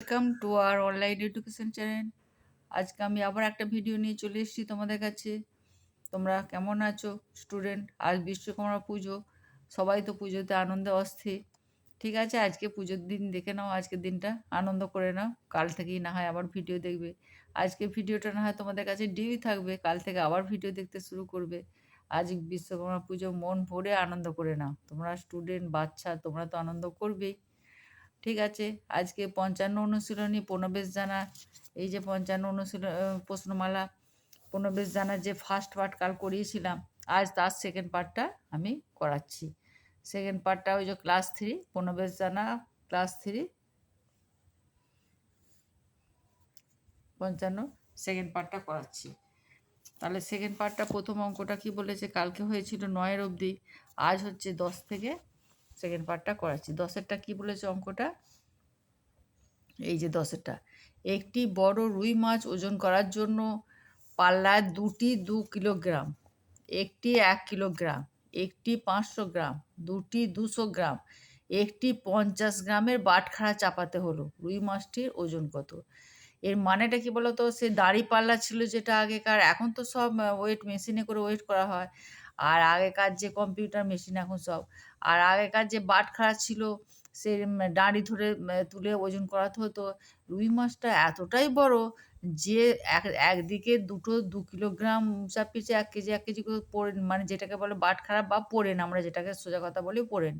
Welcome to our online education channel. আজকে আমি আবার একটা ভিডিও নিয়ে চলে এসেছি তোমাদের কাছে। তোমরা কেমন আছো? স্টুডেন্ট, আজ বিশ্বকর্মা পুজো। সবাই তো পুজোতে আনন্দে অস্থির। ঠিক আছে, আজকে পুজোর দিন দেখে নাও, আজকের দিনটা। আনন্দ করে নাও। কাল থেকেই না হয় আবার ভিডিও দেখবে। আজকে ভিডিওটা না হয় তোমাদের কাছে ডিউই থাকবে। কাল থেকে আবার ভিডিও দেখতে শুরু করবে। আজ বিশ্বকর্মা পুজো মন ভরে আনন্দ করে নাও। তোমরা স্টুডেন্ট, বাচ্চা, তোমরা তো আনন্দ করবেই। ঠিক আছে? আজকে পঞ্চান্ন অনুশীলনী প্রণবেশ জানা, এই যে পঞ্চান্ন অনুশীলন প্রশ্নমালা প্রণবেশ জানার যে ফার্স্ট পার্ট কাল করিয়েছিলাম, আজ তার সেকেন্ড পার্টটা আমি করাচ্ছি। সেকেন্ড পার্টটা ওই যে ক্লাস থ্রি প্রণবেশ জানা ক্লাস থ্রি পঞ্চান্ন সেকেন্ড পার্টটা করাচ্ছি। তাহলে সেকেন্ড পার্টটা প্রথম অঙ্কটা কি বলেছে? কালকে হয়েছিল নয়ের অবধি, আজ হচ্ছে দশ থেকে সেকেন্ড পার্টটা করাচ্ছি। দশেরটা কি বলেছে অঙ্কটা? এই যে দশেরটা। একটি বড় রুই মাছ ওজন করার জন্য পাল্লায় দুটি দু কিলোগ্রাম, একটি এক কিলোগ্রাম, একটি পাঁচশো গ্রাম, দুটি দুশো গ্রাম, একটি পঞ্চাশ গ্রামের বাটখারা চাপাতে হলো। রুই মাছটির ওজন কত? এর মানেটা কি বলতো? সে দাড়ি পাল্লা ছিল যেটা আগেকার, এখন তো সব ওয়েট মেশিনে করে ওয়েট করা হয়। আর আগেকার যে কম্পিউটার মেশিন এখন সব। আর আগেকার যে বাটখারা ছিল, সে ডাঁড়ি ধরে তুলে ওজন করাতে হতো। রুই মাছটা এতটাই বড় যে এক, একদিকে দুটো দু কিলোগ্রাম চাপিয়েছে এক কেজি এক কেজি করে পড়েন মানে যেটাকে বলে বাটখারা বা পড়েন, আমরা যেটাকে সোজা কথা বলি পড়েন।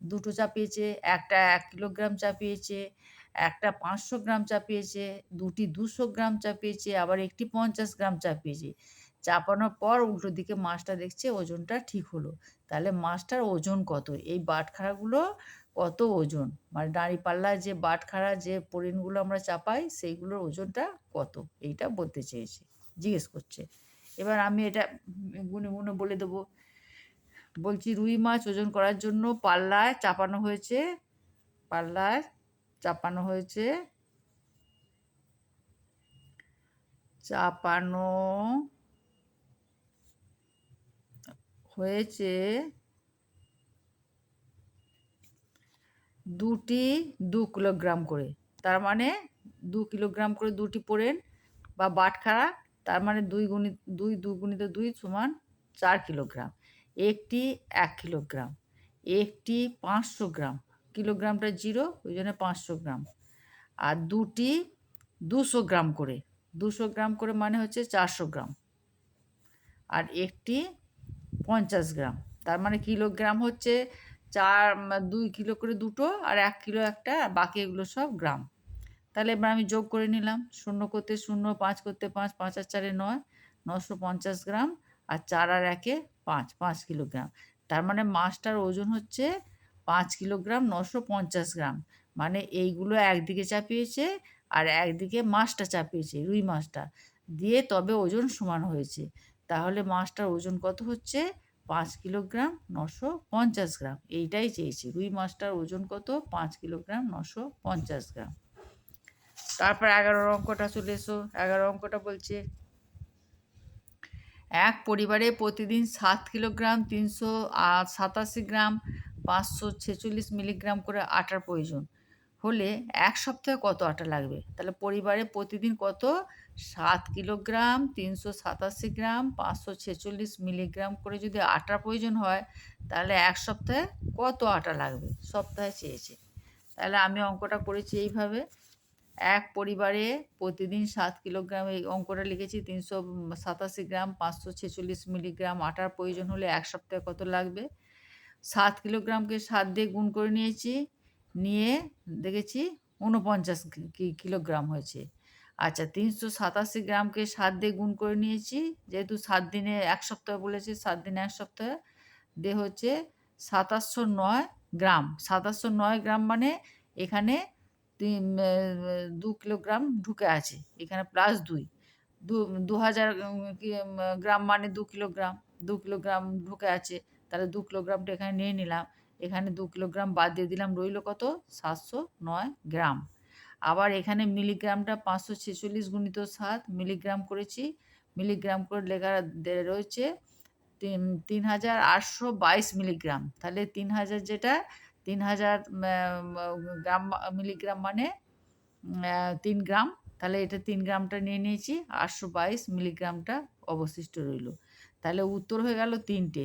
দুটো চাপিয়েছে, একটা এক কিলোগ্রাম চাপিয়েছে একটা পাঁচশো গ্রাম চাপিয়েছে, দুটি দুশো গ্রাম চাপিয়েছে, আবার একটি পঞ্চাশ গ্রাম চাপিয়েছে। চাপানোর পর উল্টো দিকে মাছটা দেখছে ওজনটা ঠিক হলো। তাহলে মাছটার ওজন কত? এই বাটখারাগুলো কত ওজন? মানে দাঁড়িপাল্লার যে বাটখারা, যে পরিণগুলো আমরা চাপাই, সেইগুলোর ওজনটা কত? এইটা বলতে চেয়েছে, জিজ্ঞেস করছে। এবার আমি এটা গুনে গুনে বলে দেবো। বলছি রুই মাছ ওজন করার জন্য পাল্লায় চাপানো হয়েছে, পাল্লায় চাপানো হয়েছে। চাপানো হয়েছে। দুটি দু কিলোগ্রাম করে। তার মানে দু কিলোগ্রাম করে দুটি পোড়েন বা বাটখারা তার মানে দুই গুণিত দুই দু গুণিত দুই সমান চার কিলোগ্রাম। একটি এক কিলোগ্রাম। একটি পাঁচশো গ্রাম। কিলোগ্রামটা জিরো, ওই জন্য পাঁচশো গ্রাম। আর দুটি দুশো গ্রাম করে, দুশো গ্রাম করে মানে হচ্ছে চারশো গ্রাম। আর একটি পঞ্চাশ গ্রাম, তার মানে কিলোগ্রাম হচ্ছে চার, দুই কিলো করে দুটো আর এক কিলো একটা, বাকি এগুলো সব গ্রাম। তাহলে এবার আমি যোগ করে নিলাম, শূন্য করতে শূন্য, পাঁচ করতে পাঁচ পাঁচ আর চারে নয়, নশো পঞ্চাশ গ্রাম আর চার আর একে পাঁচ পাঁচ কিলোগ্রাম। তার মানে মাছটার ওজন হচ্ছে পাঁচ কিলোগ্রাম নশো পঞ্চাশ গ্রাম। মানে এইগুলো একদিকে চাপিয়েছে আর একদিকে মাছটা চাপিয়েছে, রুই মাছটা। দিয়ে তবে ওজন সমান হয়েছে। তাহলে মাছটার ওজন কত হচ্ছে? পাঁচ কিলোগ্রাম নশো পঞ্চাশ গ্রাম। এইটাই চেয়েছি। রুই মাছটার ওজন কত? পাঁচ কিলোগ্রাম নশো পঞ্চাশ গ্রাম। তারপর এগারো অঙ্কটা চলে এসো। এগারো অঙ্কটা বলছে, এক পরিবারে প্রতিদিন সাত কিলোগ্রাম তিনশো সাতাশি গ্রাম পাঁচশো ছেচল্লিশ মিলিগ্রাম করে আটার প্রয়োজন। হলে এক সপ্তাহে কত আটা লাগবে? তাহলে পরিবারে প্রতিদিন কত? সাত কিলোগ্রাম, তিনশো সাতাশি গ্রাম, পাঁচশো ছেচল্লিশ মিলিগ্রাম করে যদি আটার প্রয়োজন হয়, তাহলে এক সপ্তাহে কত আটা লাগবে? সপ্তাহে চেয়েছে। তাহলে আমি অঙ্কটা করেছি এইভাবে। এক পরিবারে প্রতিদিন সাত কিলোগ্রাম এই অঙ্কটা লিখেছি, তিনশো সাতাশি গ্রাম, পাঁচশো ছেচল্লিশ মিলিগ্রাম আটার প্রয়োজন হলে এক সপ্তাহে কত লাগবে? সাত কিলোগ্রামকে সাত দিয়ে গুণ করে নিয়েছি, নিয়ে দেখেছি উনপঞ্চাশ কিলোগ্রাম হয়েছে। আচ্ছা তিনশো সাতাশি গ্রামকে সাত দিয়ে গুণ করে নিয়েছি, যেহেতু সাত দিনে এক সপ্তাহ বলেছে, সাত দিনে এক সপ্তাহে দিয়ে হচ্ছে সাতাশশো নয় গ্রাম। সাতাশশো নয় গ্রাম মানে এখানে দু কিলোগ্রাম ঢুকে আছে, এখানে প্লাস দুই। দু দু হাজার গ্রাম মানে দু কিলোগ্রাম দু কিলোগ্রাম ঢুকে আছে। তাহলে দু কিলোগ্রামটা এখানে নিয়ে নিলাম। এখানে দু কিলোগ্রাম বাদ দিয়ে দিলাম, রইল কত? সাতশো নয় গ্রাম। আবার এখানে মিলিগ্রামটা পাঁচশো ছেচল্লিশ গুণিত সাত, মিলিগ্রাম করেছি। মিলিগ্রাম করে লেখা রয়েছে তিন হাজার আটশো বাইশ মিলিগ্রাম। তাহলে তিন হাজার যেটা? তিন হাজার গ্রাম মিলিগ্রাম মানে তিন গ্রাম। তাহলে এটা তিন গ্রামটা নিয়ে নিয়েছি, আটশো বাইশ মিলিগ্রামটা অবশিষ্ট রইল। তাহলে উত্তর হয়ে গেল তিনটে।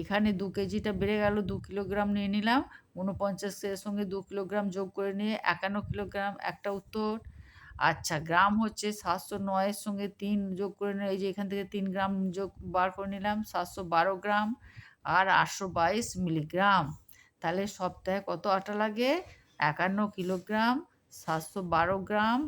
এখানে দু কেজিটা বেড়ে গেল, দু কিলোগ্রাম নিয়ে নিলাম। উনপঞ্চাশের সঙ্গে দু কিলোগ্রাম যোগ করে নিয়ে একান্ন কিলোগ্রাম, একটা উত্তর। আচ্ছা গ্রাম হচ্ছে সাতশো নয়ের সঙ্গে তিন যোগ করে নিয়ে, এই যে এখান থেকে তিন গ্রাম যোগ বার করে নিলাম, সাতশো বারো গ্রাম আর আটশো বাইশ মিলিগ্রাম। তাহলে সপ্তাহে কত আটা লাগে? একান্ন কিলোগ্রাম, সাতশো বারো গ্রাম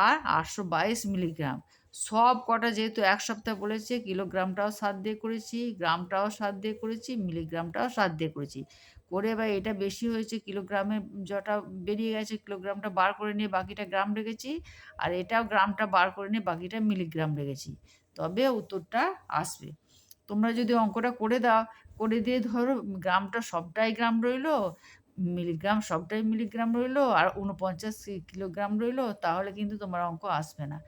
আর আটশো বাইশ মিলিগ্রাম। সব কটা যেহেতু এক সপ্তাহ বলেছে, কিলোগ্রামটাও সাত দিয়ে করেছি, গ্রামটাও সাত দিয়ে করেছি, মিলিগ্রামটাও সাত দিয়ে করেছি। করে এবার এটা বেশি হয়েছে, কিলোগ্রামে যটা বেরিয়ে গেছে, কিলোগ্রামটা বার করে নিয়ে বাকিটা গ্রাম রেখেছি, আর এটাও গ্রামটা বার করে নিয়ে বাকিটা মিলিগ্রাম রেখেছি। তবে উত্তরটা আসবে। তোমরা যদি অঙ্কটা করে দাও, করে দিয়ে ধরো গ্রামটা সবটাই গ্রাম রইল মিলিগ্রাম, সবটাই মিলিগ্রাম রইল আর উনপঞ্চাশ কিলোগ্রাম রইল, তাহলে কিন্তু তোমার অঙ্ক আসবে না।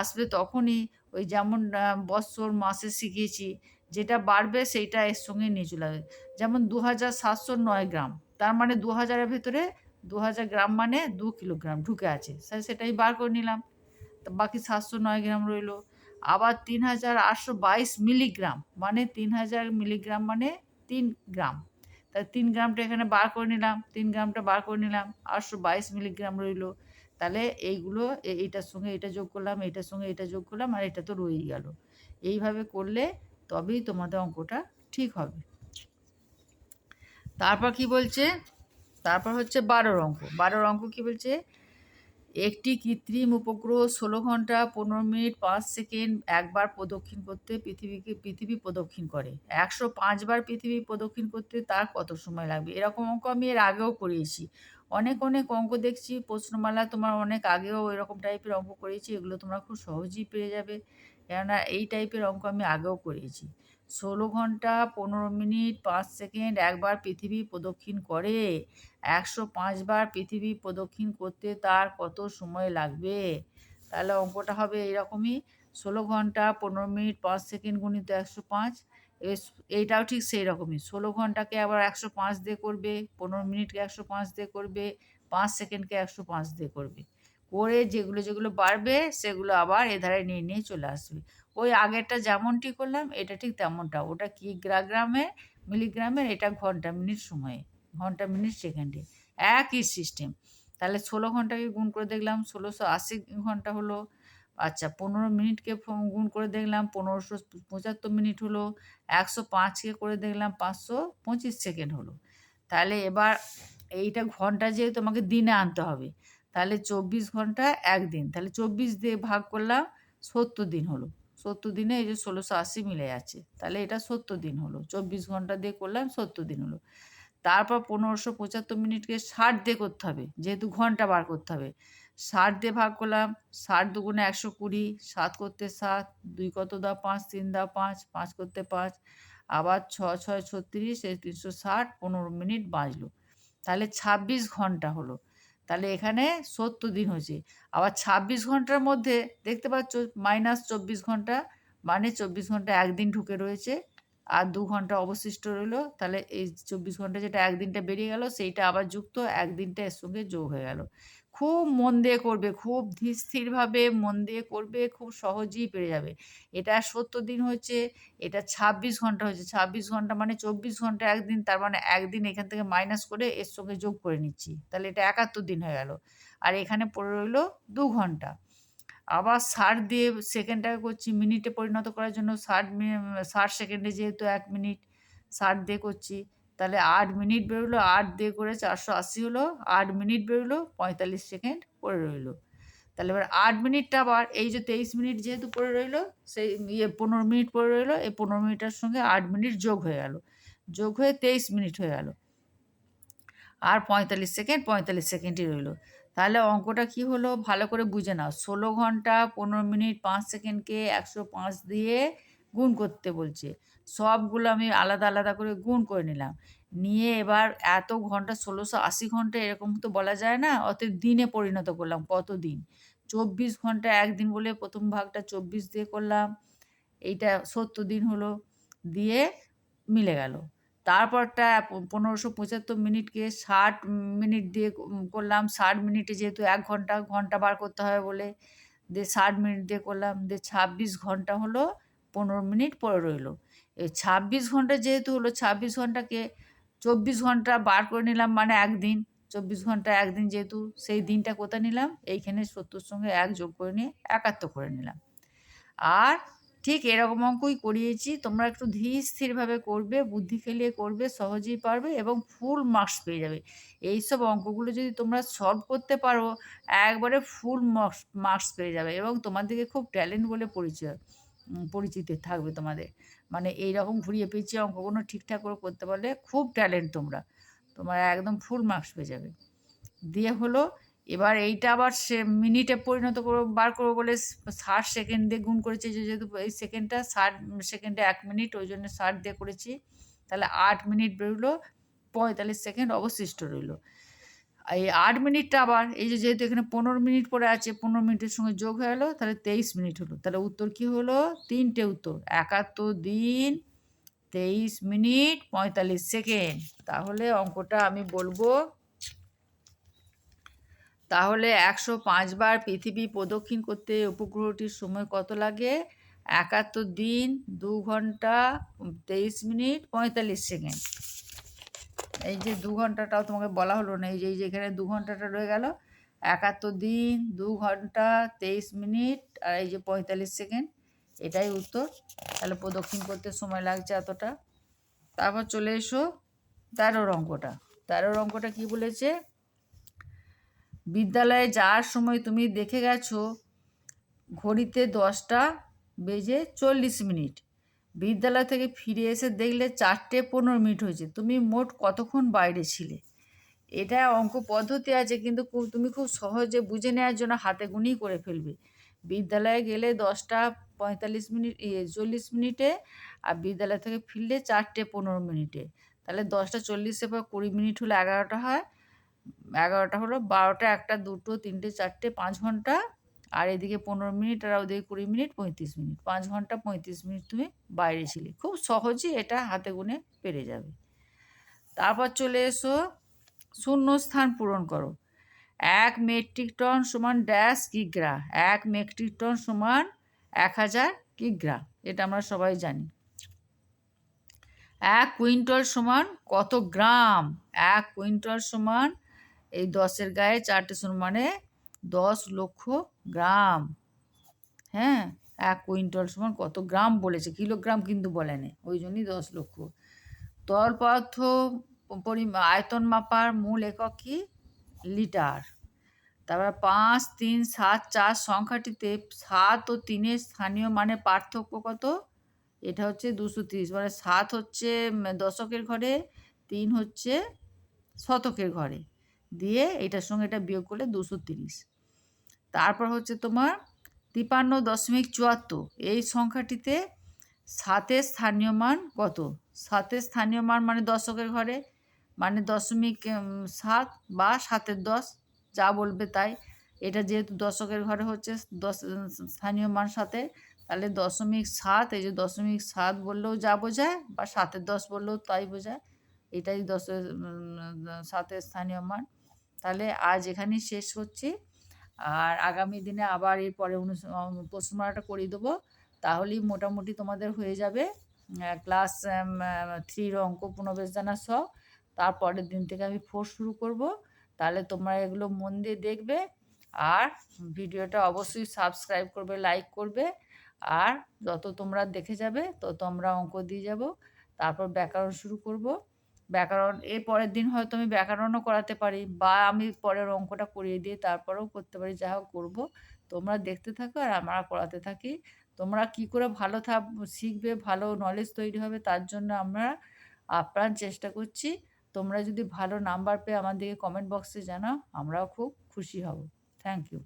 আসবে তখনই ওই যেমন বৎসর, মাসে শিখিয়েছি, যেটা বাড়বে সেইটা এর সঙ্গে নিয়ে চলে আসবে। যেমন দু হাজার সাতশো নয় গ্রাম, তার মানে দু হাজারের ভেতরে দু হাজার গ্রাম মানে দু কিলোগ্রাম ঢুকে আছে। স্যার সেটাই বার করে নিলাম। তো বাকি সাতশো নয় গ্রাম রইল। আবার তিন হাজার আটশো বাইশ মিলিগ্রাম মানে তিন হাজার মিলিগ্রাম মানে তিন গ্রাম। তাই তিন গ্রামটা এখানে বার করে নিলাম, তিন গ্রামটা বার করে নিলাম, আটশো বাইশ মিলিগ্রাম রইল। তাহলে এইগুলো এইটার সঙ্গে এটা যোগ করলাম, এটার সঙ্গে এটা যোগ করলাম, আর এটা তো রয়েই গেল। এইভাবে করলে তবেই তোমাদের অঙ্কটা ঠিক হবে। তারপর কি বলছে? তারপর হচ্ছে বারোর অঙ্ক। বারোর অঙ্ক কি বলছে? একটি কৃত্রিম উপগ্রহ ষোলো ঘণ্টা, পনেরো মিনিট, পাঁচ সেকেন্ড, একবার প্রদক্ষিণ করতে পৃথিবীকে, পৃথিবী প্রদক্ষিণ করে। একশো পাঁচবার পৃথিবী প্রদক্ষিণ করতে তার কত সময় লাগবে? এরকম অঙ্ক আমি এর আগেও করিয়েছি। অনেক অনেক অঙ্ক দেখছি, প্রশ্নমালা তোমার অনেক আগেও এরকম টাইপের অঙ্ক করেছি এগুলো তোমরা খুব সহজেই পেয়ে যাবে। কেননা এই টাইপের অঙ্ক আমি আগেও করিয়েছি। ষোলো ঘণ্টা, পনেরো মিনিট, পাঁচ সেকেন্ড একবার পৃথিবী প্রদক্ষিণ করে। একশো পাঁচবার পৃথিবী প্রদক্ষিণ করতে তার কত সময় লাগবে? তাহলে অঙ্কটা হবে এরকমই। ষোলো ঘণ্টা, পনেরো মিনিট, পাঁচ সেকেন্ড গুণিত একশো পাঁচ। এইটাও ঠিক সেই রকমই ষোলো ঘন্টাকে আবার একশো পাঁচ দিয়ে করবে, পনেরো মিনিটকে একশো পাঁচ দিয়ে করবে, পাঁচ সেকেন্ডকে একশো পাঁচ দিয়ে করবে। করে যেগুলো যেগুলো বাড়বে, সেগুলো আবার এধারে নিয়ে নিয়ে চলে আসবে। ওই আগেরটা যেমনটি করলাম, এটা ঠিক তেমনটা। ওটা কি গ্রামে, মিলিগ্রামের, এটা ঘণ্টা মিনিট সময়ে, ঘণ্টা মিনিট সেকেন্ডে। একই সিস্টেম তাহলে ষোলো ঘন্টাকে গুণ করে দেখলাম, ষোলোশো আশি ঘণ্টা হলো। আচ্ছা পনেরো মিনিটকে গুণ করে দেখলাম, পনেরোশো পঁচাত্তর মিনিট হলো। একশো পাঁচকে করে দেখলাম, পাঁচশো পঁচিশ সেকেন্ড হলো। তাহলে এবার এইটা ঘণ্টা যেহেতু তোমাকে দিনে আনতে হবে তাহলে চব্বিশ ঘণ্টা একদিন। তাহলে চব্বিশ দিয়ে ভাগ করলাম, সত্তর দিন হলো। সত্তর দিনে এই যে ষোলোশো আশি মিলে যাচ্ছে। তাহলে এটা সত্তর দিন হলো। চব্বিশ ঘণ্টা দিয়ে করলাম, সত্তর দিন হলো। তারপর পনেরোশো পঁচাত্তর মিনিটকে ষাট দিয়ে করতে হবে, যেহেতু ঘণ্টা বার করতে হবে। ষাট দিয়ে ভাগ করলাম, ষাট দুগুণে একশো কুড়ি, সাত করতে সাত, দুই কত দা পাঁচ, তিন দা পাঁচ পাঁচ করতে পাঁচ, আবার ছ, ছয়, ছত্রিশ, এই তিনশো ষাট, পনেরো মিনিট বাঁচলো তাহলে ছাব্বিশ ঘণ্টা হলো। তাহলে এখানে সত্তর দিন হয়েছে। আবার ছাব্বিশ ঘণ্টার মধ্যে, দেখতে পাচ্ছ মাইনাস চব্বিশ ঘণ্টা মানে চব্বিশ ঘণ্টা একদিন ঢুকে রয়েছে। আর দু ঘণ্টা অবশিষ্ট রইল, তাহলে এই চব্বিশ ঘণ্টা যেটা একদিনটা বেরিয়ে গেল, সেইটা আবার যুক্ত, একদিনটা এর সঙ্গে যোগ হয়ে গেল। খুব মন দিয়ে করবে, খুব ধীর স্থিরভাবে মন দিয়ে করবে, খুব সহজেই পেরে যাবে। এটা সত্তর দিন হচ্ছে এটা ছাব্বিশ ঘণ্টা হচ্ছে ছাব্বিশ ঘণ্টা মানে চব্বিশ ঘণ্টা একদিন, তার মানে একদিন এখান থেকে মাইনাস করে এর সঙ্গে যোগ করে নিচ্ছি। তাহলে এটা একাত্তর দিন হয়ে গেল। আর এখানে পড়ে রইল দু ঘণ্টা। আবার ষাট দিয়ে সেকেন্ডটাকে করছি, মিনিটে পরিণত করার জন্য ষাট ষাট সেকেন্ডে যেহেতু এক মিনিট ষাট দিয়ে করছি, তাহলে আট মিনিট বেরোলো, আট দিয়ে করে চারশো আশি হলো, আট মিনিট বেরোলো, পঁয়তাল্লিশ সেকেন্ড পড়ে রইল। তাহলে এবার আট মিনিটটা আবার এই যে তেইশ মিনিট যেহেতু পড়ে রইল, সেই ইয়ে পনেরো মিনিট পড়ে রইল, এই পনেরো মিনিটের সঙ্গে আট মিনিট যোগ হয়ে গেল, যোগ হয়ে তেইশ মিনিট হয়ে গেল। আর পঁয়তাল্লিশ সেকেন্ড, পঁয়তাল্লিশ সেকেন্ডই রইল। তাহলে অঙ্কটা কি হলো? ভালো করে বুঝে নাও। ষোলো ঘণ্টা পনেরো মিনিট পাঁচ সেকেন্ডকে একশো পাঁচ দিয়ে গুণ করতে বলছে। সবগুলো আমি আলাদা আলাদা করে গুণ করে নিলাম। নিয়ে এবার এত ঘণ্টা, ষোলোশো আশি ঘণ্টা এরকম তো বলা যায় না, অতএব দিনে পরিণত করলাম। কত দিন? চব্বিশ ঘণ্টা একদিন বলে প্রথম ভাগটা চব্বিশ দিয়ে করলাম। এইটা সত্তর দিন হলো। দিয়ে মিলে গেল। তারপরটা পনেরোশো পঁচাত্তর মিনিটকে ষাট মিনিট দিয়ে করলাম। ষাট মিনিটে যেহেতু এক ঘণ্টা ঘণ্টা বার করতে হবে বলে দিয়ে ষাট মিনিট দিয়ে করলাম। দিয়ে ছাব্বিশ ঘণ্টা হলো, পনেরো মিনিট পরে রইল। এই ছাব্বিশ ঘণ্টা যেহেতু হলো, ছাব্বিশ ঘন্টাকে চব্বিশ ঘণ্টা বার করে নিলাম মানে একদিন। চব্বিশ ঘণ্টা একদিন যেহেতু, সেই দিনটা কোথায় নিলাম? এইখানে সত্তর সঙ্গে এক যোগ করে নিয়ে একাত্তর করে নিলাম। আর ঠিক এরকম অঙ্কই করিয়েছি। তোমরা একটু ধীর স্থিরভাবে করবে, বুদ্ধি খেলিয়ে করবে, সহজেই পারবে এবং ফুল মার্কস পেয়ে যাবে। এইসব অঙ্কগুলো যদি তোমরা সলভ করতে পারো, একবারে ফুল মার্কস মার্কস পেয়ে যাবে এবং তোমাদেরকে খুব ট্যালেন্ট বলে পরিচয় পরিচিতি থাকবে তোমাদের। মানে এই রকম ঘুরিয়ে পেঁচিয়ে অঙ্কগুলো ঠিকঠাক করে করতে পারলে খুব ট্যালেন্ট তোমরা। তোমরা একদম ফুল মার্কস পেয়ে যাবে। দিয়ে হলো এবার এইটা আবার সে মিনিটে পরিণত করব বার করব বলে ষাট সেকেন্ড দিয়ে গুণ করেছি যেহেতু এই সেকেন্ডটা ষাট সেকেন্ডে এক মিনিট, ওই জন্য ষাট দিয়ে করেছি। তাহলে আট মিনিট বেরোলো পঁয়তাল্লিশ সেকেন্ড অবশিষ্ট রইল। এই আট মিনিটটা আবার, এই যে যেহেতু এখানে পনেরো মিনিট পরে আছে, পনেরো মিনিটের সঙ্গে যোগ হয়ে গেলো, তাহলে তেইশ মিনিট হলো। তাহলে উত্তর কি হলো? তিনটে উত্তর। একাত্তর দিন, তেইশ মিনিট, পঁয়তাল্লিশ সেকেন্ড তাহলে অঙ্কটা আমি বলব তাহলে একশো পাঁচবার পৃথিবী প্রদক্ষিণ করতে উপগ্রহটির সময় কত লাগে? একাত্তর দিন, দু ঘণ্টা, তেইশ মিনিট, পঁয়তাল্লিশ সেকেন্ড। এই যে দু ঘন্টাটাও তোমাকে বলা হলো না, এই যে এই যে এখানে দু ঘন্টাটা রয়ে গেল। একাত্তর দিন, দু ঘণ্টা, তেইশ মিনিট, আর এই যে পঁয়তাল্লিশ সেকেন্ড, এটাই উত্তর। তাহলে প্রদক্ষিণ করতে সময় লাগছে এতটা। তারপর চলে এসো তেরোর অঙ্কটা তেরোর অঙ্কটা কি বলেছে? বিদ্যালয়ে যাওয়ার সময় তুমি দেখে গেছো, ঘড়িতে দশটা বেজে চল্লিশ মিনিট। বিদ্যালয় থেকে ফিরে এসে দেখলে চারটে পনেরো মিনিট হয়েছে। তুমি মোট কতক্ষণ বাইরে ছিলে? এটা অঙ্ক পদ্ধতি আছে, কিন্তু তুমি খুব সহজে বুঝে নেওয়ার জন্য হাতে গুনেই করে ফেলবে। বিদ্যালয়ে গেলে দশটা পঁয়তাল্লিশ মিনিট ইয়ে চল্লিশ মিনিটে, আর বিদ্যালয় থেকে ফিরলে চারটে পনেরো মিনিটে। তাহলে দশটা চল্লিশে পর কুড়ি মিনিট হলে এগারোটা হয় এগারোটা হলো, বারোটা একটা, দুটো, তিনটে, চারটে, পাঁচ ঘণ্টা, আর এদিকে পনেরো মিনিট, আর ওদিকে কুড়ি মিনিট, পঁয়ত্রিশ মিনিট। পাঁচ ঘণ্টা, পঁয়ত্রিশ মিনিট তুমি বাইরে ছিলে। খুব সহজেই এটা হাতে গুনে পেরে যাবে। তারপর চলে এসো শূন্য স্থান পূরণ করো। এক মেট্রিক টন সমান ড্যাশ কিগ্রা। এক মেট্রিক টন সমান এক হাজার কিগ্রা। এটা আমরা সবাই জানি। এক কুইন্টল সমান কত গ্রাম? এক কুইন্টল সমান এই দশের গায়ে চারটে শূন্য মানে দশ লক্ষ গ্রাম। হ্যাঁ এক কুইন্টল সমান কত গ্রাম বলেছে? কিলোগ্রাম কিন্তু বলেনি, ওই জন্যই দশ লক্ষ। তরল পদার্থ পরিমা, আয়তন মাপার মূল একক কি? লিটার। তারপর পাঁচ, তিন, সাত, চার সংখ্যাটিতে সাত ও তিনের স্থানীয় মানে পার্থক্য কত? এটা হচ্ছে দুশো তিরিশ। মানে সাত হচ্ছে দশকের ঘরে, তিন হচ্ছে শতকের ঘরে। দিয়ে এটার সঙ্গে এটা বিয়োগ করলে দুশো তিরিশ। তারপর হচ্ছে তোমার তিপান্ন দশমিক চুয়াত্তর। এই সংখ্যাটিতে সাতের স্থানীয় মান কত? সাতের স্থানীয় মান মানে দশকের ঘরে মানে দশমিক সাত বা সাতের দশ, যা বলবে তাই। এটা যেহেতু দশকের ঘরে হচ্ছে, দশ স্থানীয় মান সাথে তাহলে দশমিক সাত, এই যে দশমিক সাত বললেও যা বোঝায় বা সাতের দশ বললেও তাই বোঝায়। এটাই দশের সাতের স্থানীয় মান। তাহলে আজ এখানেই শেষ করছি আর আগামী দিনে আবার এর পরে প্রশ্নমালাটা করিয়ে দেবো। তাহলেই মোটামুটি তোমাদের হয়ে যাবে ক্লাস থ্রির অঙ্ক পুনবেশ জানা সহ তারপরের দিন থেকে আমি ফোর শুরু করব। তাহলে তোমরা এগুলো মন দিয়ে দেখবে। আর ভিডিওটা অবশ্যই সাবস্ক্রাইব করবে লাইক করবে। আর যত তোমরা দেখে যাবে, তত আমরা অঙ্ক দিয়ে যাব। তারপর ব্যাকরণ শুরু করব। ব্যাকরণ, এর পরের দিন হয়তো আমি ব্যাকরণও করাতে পারি বা আমি পরের অঙ্কটা করিয়ে দিয়ে তারপরেও করতে পারি, যা হোক করব। তোমরা দেখতে থাকো আর আমরা করাতে থাকি। তোমরা কি করে ভালো থাক শিখবে, ভালো নলেজ তৈরি হবে তার জন্য আমরা আপ্রাণ চেষ্টা করছি। তোমরা যদি ভালো নাম্বার পেয়ে আমাদেরকে কমেন্ট বক্সে জানাও, আমরাও খুব খুশি হব। Thank you